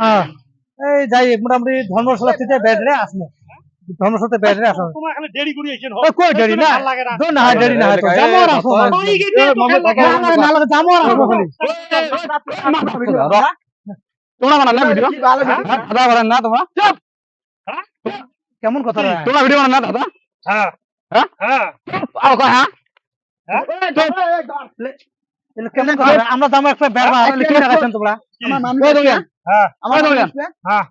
হ্যাঁ এই যাই মোটামুটি ধর্মশালা থেকে বেডরে আসলো ধর্মশালাতে বেডরে আসলো তোমার খালি দেরি করে আইছেন কই দেরি না দেরি লাগে খালি তোমরা বানান ভিডিও দাদা বানান তোমরা কেমন কথা রে তোমরা ভিডিও বানান না দাদা হ্যাঁ হ্যাঁ? হ্যাঁ কয় হ্যাঁ এগুলো কেমন কথা আমরা যাব একটা বেড়া তোমরা হ্যাঁ হ্যাঁ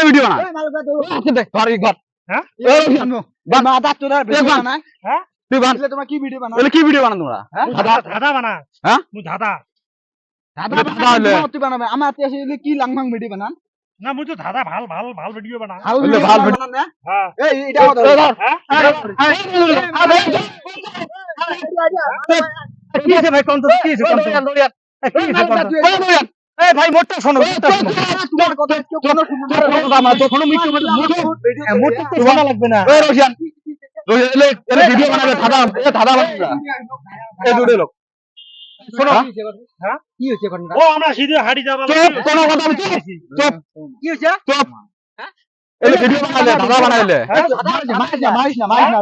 ভিডিও। আচ্ছা হ্যাঁ? ভিডিও কি ভিডিও ভিডিও বানান তোমরা ধাঁধা বানা হ্যাঁ? ধাঁধা দাদা দাদা আমার কি লাংমাং ভিডিও বানান না মুই তো ধাঁধা ভালো ভালো ভালো ভিডিও বানা ভালো ভিডিও ভালো বানান না হ্যাঁ এই এটা এই হ্যাঁ কি আছে ভাই কোন তো কি আছে কোন এই? এই ভাই মোটটা শোনো তোমার কথা কোনো শোনো হ্যাঁ, লাগবে না এই এলে ভিডিও বানাবে ধাঁধা ধাঁধা বানাবে এই দুটো লোক শোনো হ্যাঁ? কি হচ্ছে ও আমরা সিধে হাড়ি যাবা চুপ কোনো কথা বলছি চুপ কি হচ্ছে চুপ এলে ভিডিও বানাইলে ধাঁধা বানাইলে মারিস না মারিস না মারিস না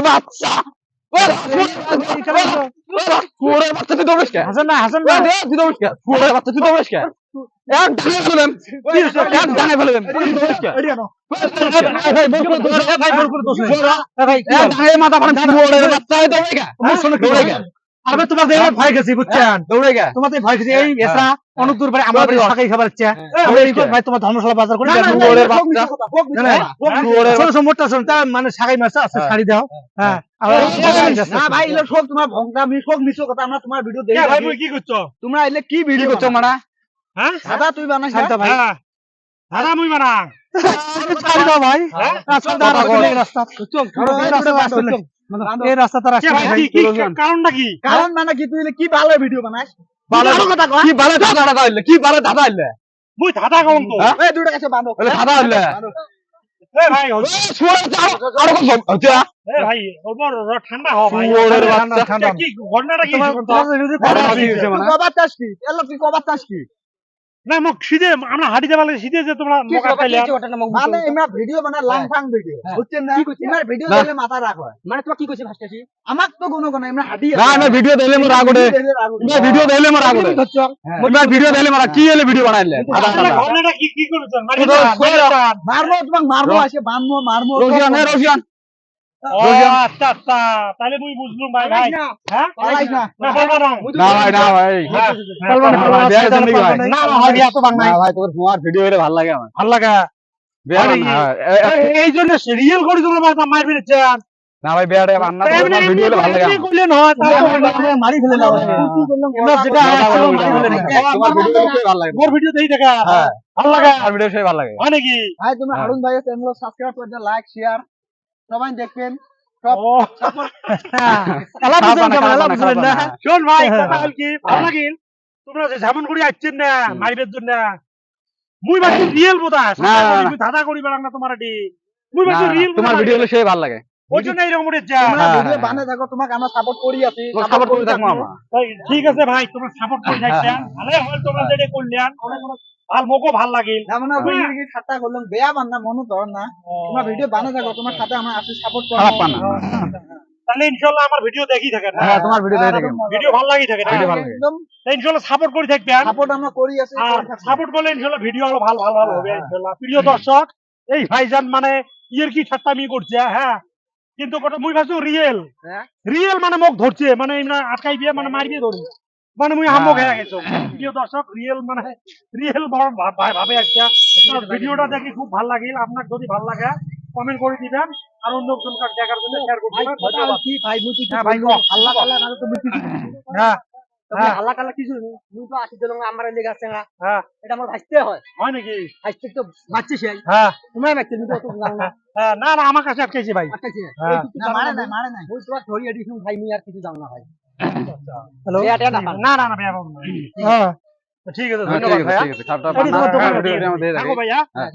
বাচ্চা হাসান না হাসান না তুই দৌড়িস কে? বাচ্চা তুই দৌড়িস কে? এক ডানে ফেলেন। এক মাথা ভয় গেছি বুঝছেন? দৌড়ে ভয় গেছি এই এসা অনেক দূর আমার বাড়ি শাকাই খাবার ইচ্ছা? ভাই তোমার ধর্মশালা বাজার করে বাচ্চা। শোনো, তা মানে শাকাই মাছ আছে হ্যাঁ। ছাড়ি দাও। হ্যাঁ। আর না ভাই এলো সব তোমার মি সব মিছো কথা আমরা তোমার ভিডিও দেখি। ভাই কি করছ? তোমরা এলে কি কি ভিডিও করছ মানা হ্যাঁ? দাদা তুই বানাইছ শান্ত ভাই হ্যাঁ। মুই বানা। ছাড়ি দাও ভাই। হ্যাঁ? রাস্তা করে রাস্তা। রাস্তা রাস্তা এই রাস্তা তার রাস্তা ভাই ভাই কি কি কারণটা কি? কারণ মানে কি তুই কি ভালো ভিডিও বানাস ভালো কথা কি ভালো ধাঁধা হইলে কি ভালো ধাঁধা হইলে? মুই ধাঁধা কম তো। হ্যাঁ? এই দুটো কাছে বাঁধো ধাঁধা এ ভাই ও- আরও কম হচ্ছে ভাই ওপর ঠান্ডা হ ভাই। বাচ্চা। কি ঘটনাটা কি তোমার কি? কি? কবার কি? না মোক শীতে আমরা হাঁটিতে পারলে শীতে যে তোমরা মোকা পাইলে মানে ভিডিও বানাই লাং ফাং ভিডিও বুঝছেন না? তোমার ভিডিও না। মাথা রাখ হয়। মানে তোমার কি কইছে ভাস্তাছি আমাক তো কোনো কোনো আমরা হাঁটি না না ভিডিও দিলে মোর আগড়ে ভিডিও দিলে মোর আগড়ে মোর ভিডিও দিলে মোর কি হলে ভিডিও বানাইলে? ধাঁধা ধাঁধা ঘটনাটা কি কি করেছেন? মারি মারবো তোমাক মারবো আসে মারবো তাহলে বুঝলুম ভাই ভাই। হ্যাঁ? না। না বলবা না না ভাই না ভাই। হ্যাঁ, না, ভাই? এত না ভাই তোর তোমার ভিডিও হলে ভালো লাগে আমার। ভালো লাগা। বিয়ে আরে, না, এ- এ- এই- এই জন্য রিয়েল করে তোমরা মাথা মার ফেলেছেন না ভাই তোমার ভিডিও ভালো লাগে তাহলে মারি ফেলে যেটা লাগে। দাও। তোমার ভিডিও সেই ভালো লাগে। মোর ভিডিও দেই দেখা। হ্যাঁ। ভালো লাগে? আর ভিডিও সেই ভালো লাগে। হয় নাকি? ভাই তুমি হ্যাঁ। হারুন ভাইয়ের চ্যানেল সাবস্ক্রাইব করে দেন লাইক শেয়ার সবাই দেখবেন। হ্যাঁ, না? শোন ভাই হ্যাঁ। কি ভালো লাগিল? তোমরা যে যেমন করে আসছেন না মাইরের জন্য। মুই বাকি রিয়েল বোধা করি না তোমার ডি মুই বাকি না, রিয়েল তোমার ভিডিও হলে সে ভালো লাগে। ওই জন্য এইরকম উঠেছে তোমরা হ্যাঁ, ভিডিও হ্যাঁ। বানায় থাকো তোমাকে আমরা সাপোর্ট করি আছি সাপোর্ট করে থাকব আমরা। ঠিক আছে ভাই তোমরা সাপোর্ট করে থাকছেন ভালো হল তোমরা যেটা করলেন ভালো মোকো ভালো লাগিল না মানে কি ঠাট্টা করলাম বেয়া বান্না মনে ধর না। তোমরা ভিডিও বানায় থাকো তোমার সাথে আমরা আসি সাপোর্ট খারাপ না। তাহলে ইনশাল্লাহ আমার ভিডিও দেখি থাকেন হ্যাঁ তোমার ভিডিও দেখে দেখে ভিডিও ভালো লাগি থাকে ভিডিও ভালো। একদম। সাপোর্ট করে থাকবেন সাপোর্ট আমরা করি আছি আর সাপোর্ট করলে ইনশাল্লাহ ভিডিও আরও ভালো ভালো ভালো হবে ইনশাল্লাহ। প্রিয় দর্শক এই ভাইজান মানে ইয়ের কি ঠাট্টামি করছে হ্যাঁ। কিন্তু কথা মুই ভাবছ রিয়েল হ্যাঁ। রিয়েল মানে মোক ধরছে মানে আটকাই দিয়ে মানে মারি ধরি মানে মুই হামক হয়ে গেছো প্রিয় দর্শক রিয়েল মানে রিয়েল ভাবে একটা ভিডিওটা দেখি খুব ভালো লাগিল আপনার যদি ভালো লাগে কমেন্ট করে দিবেন আর অন্য দেখার জন্য শেয়ার করে দিবেন ধন্যবাদ। কি ভাই হ্যাঁ ভাই হ্যাঁ হ্যাঁ কাল্লা কিছু নেই মুই তো আসি দিলাম আমার লেগে আছে না হ্যাঁ। এটা আমার ভাসতে হয়। হয় নাকি? ভাসতে তো বাচ্চা সেই হ্যাঁ। তোমরা ভাসতে তুমি তো না। হ্যাঁ, না না আমার কাছে আটকেছে ভাই। আটকাইছে হ্যাঁ। না মারে নাই মারে নাই। মুই তোমার ধরি এডিশন ভাই মুই আর কিছু জানো না ভাই। হ্যালো? না না না না। ভাই হ্যাঁ। ঠিক আছে হ্যাঁ, ধন্যবাদ ঠিক আছে হ্যাঁ, ভাইয়া। হ্যাঁ